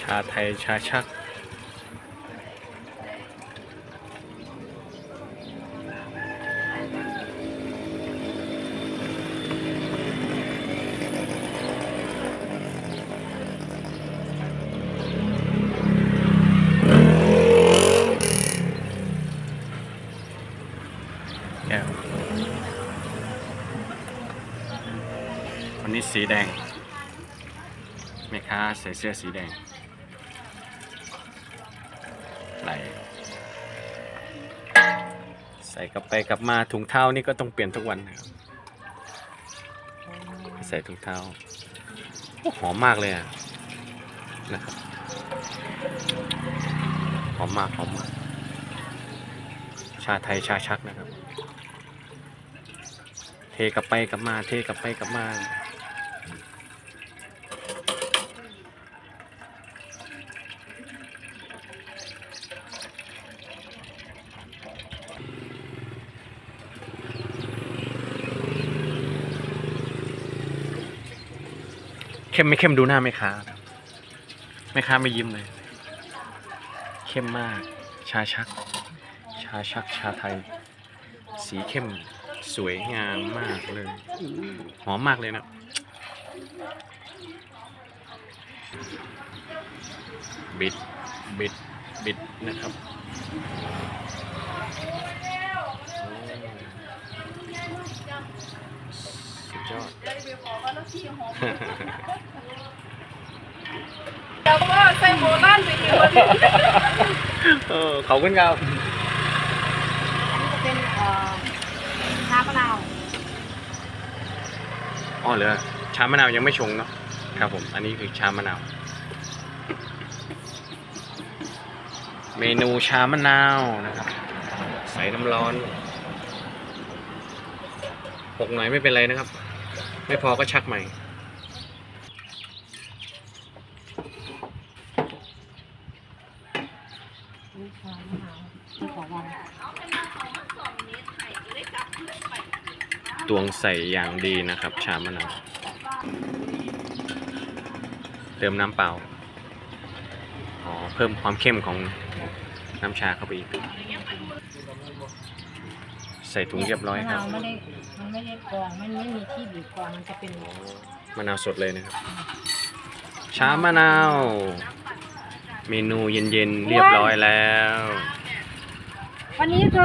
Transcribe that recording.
ชาไทยชาชัก แก้ววันนี้สีแดงแม่ค้าใส่เสื้อสีแดงไหลใส่กลับไปกลับมาถุงเท้านี่ก็ต้องเปลี่ยนทุกวันนะครับใส่ถุงเท้าหอมมากเลยอะนะครับหอมมากหอมมาก ชาไทยชาชักนะครับ เทกลับไปกลับมา เทกลับไปกลับมาเข้มไม่เข้มดูหน้าแม่ค้าครับแม่ค้าไม่ยิ้มเลย เข้มมาก ชาชัก ชาชักชาไทย สีเข้มสวยงามมากเลยอู้หอมมากเลยนะ บิด บิด บิดนะครับสุดยอดแล้วก็ใส่โบราณไปดีกว่านี้เออขอบคุณครับ นี่จะเป็นเอ่อ ชามะนาวอ๋อเหลือชามะนาวยังไม่ชงเนาะครับผม อันนี้คือชามะนาว เมนูชามะนาวนะครับ ใส่น้ำร้อนหกหน่อยไม่เป็นไรนะครับ ไม่พอก็ชักใหม่นี่ชามะนาวที่ขอวัน ตวงใส่อย่างดีนะครับ ชามะนาวเติมน้ำเปล่าอ๋อเพิ่มความเข้มของน้ำชาเข้าไปอีกใส่ถุงเรียบร้อยมะครันาบวไม่ได้มันไม่ได้กรองมันไม่มีที่บีบกรองมันจะเป็นมะนาวสดเลยนะครับ ชามะนาว เมนูเย็นๆเรียบร้อยแล้ว วันนี้เธอ